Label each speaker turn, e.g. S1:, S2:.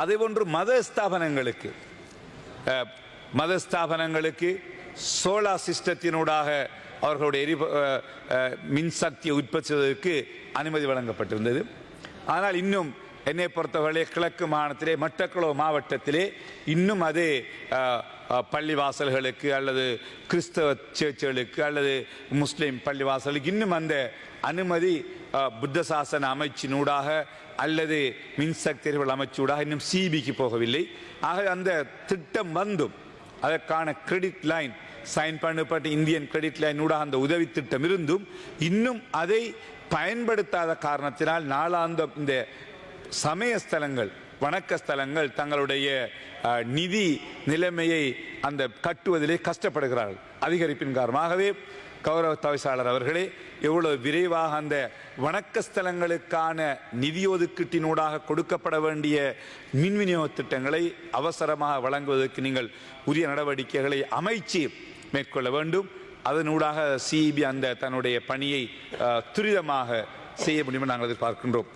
S1: அதேபோன்று மத ஸ்தாபனங்களுக்கு மத ஸ்தாபனங்களுக்கு சோலார் சிஸ்டத்தினூடாக அவர்களுடைய எரி மின்சக்தியை உற்பத்தி செய்வதற்கு அனுமதி வழங்கப்பட்டிருந்தது. ஆனால் இன்னும் என்னை பொறுத்தவரை கிழக்கு மாகாணத்திலே மட்டக்களவு மாவட்டத்திலே இன்னும் அது பள்ளிவாசல்களுக்கு அல்லது கிறிஸ்தவ சேர்ச்சுகளுக்கு அல்லது முஸ்லீம் பள்ளிவாசலுக்கு இன்னும் அந்த அனுமதி புத்த சாசன அமைச்சினூடாக அல்லது மின்சக்தி அமைச்சூடாக இன்னும் சிபிக்கு போகவில்லை. ஆக அந்த திட்டம் வந்தும். அதற்கான கிரெடிட் லைன் சைன் பண்ணப்பட்ட இந்தியன் கிரெடிட் லைனூடாக அந்த உதவி திட்டம் இருந்தும் இன்னும் அதை பயன்படுத்தாத காரணத்தினால் நாளாந்த இந்த சமய ஸ்தலங்கள் வணக்க ஸ்தலங்கள் தங்களுடைய நிதி நிலைமையை அந்த கட்டுவதிலே கஷ்டப்படுகிறார்கள். அதிகரிப்பின் காரணமாகவே கௌரவ தவிசாளர் அவர்களே எவ்வளவு விரைவாக அந்த வணக்க ஸ்தலங்களுக்கான நிதி ஒதுக்கீட்டினூடாக கொடுக்கப்பட வேண்டிய மின் விநியோக திட்டங்களை அவசரமாக வழங்குவதற்கு நீங்கள் உரிய நடவடிக்கைகளை அமைச்சு மேற்கொள்ள வேண்டும். அதனூடாக சிஇபி அந்த தன்னுடைய பணியை துரிதமாக செய்ய முடியும் நாங்கள் எதிர்பார்க்கின்றோம்.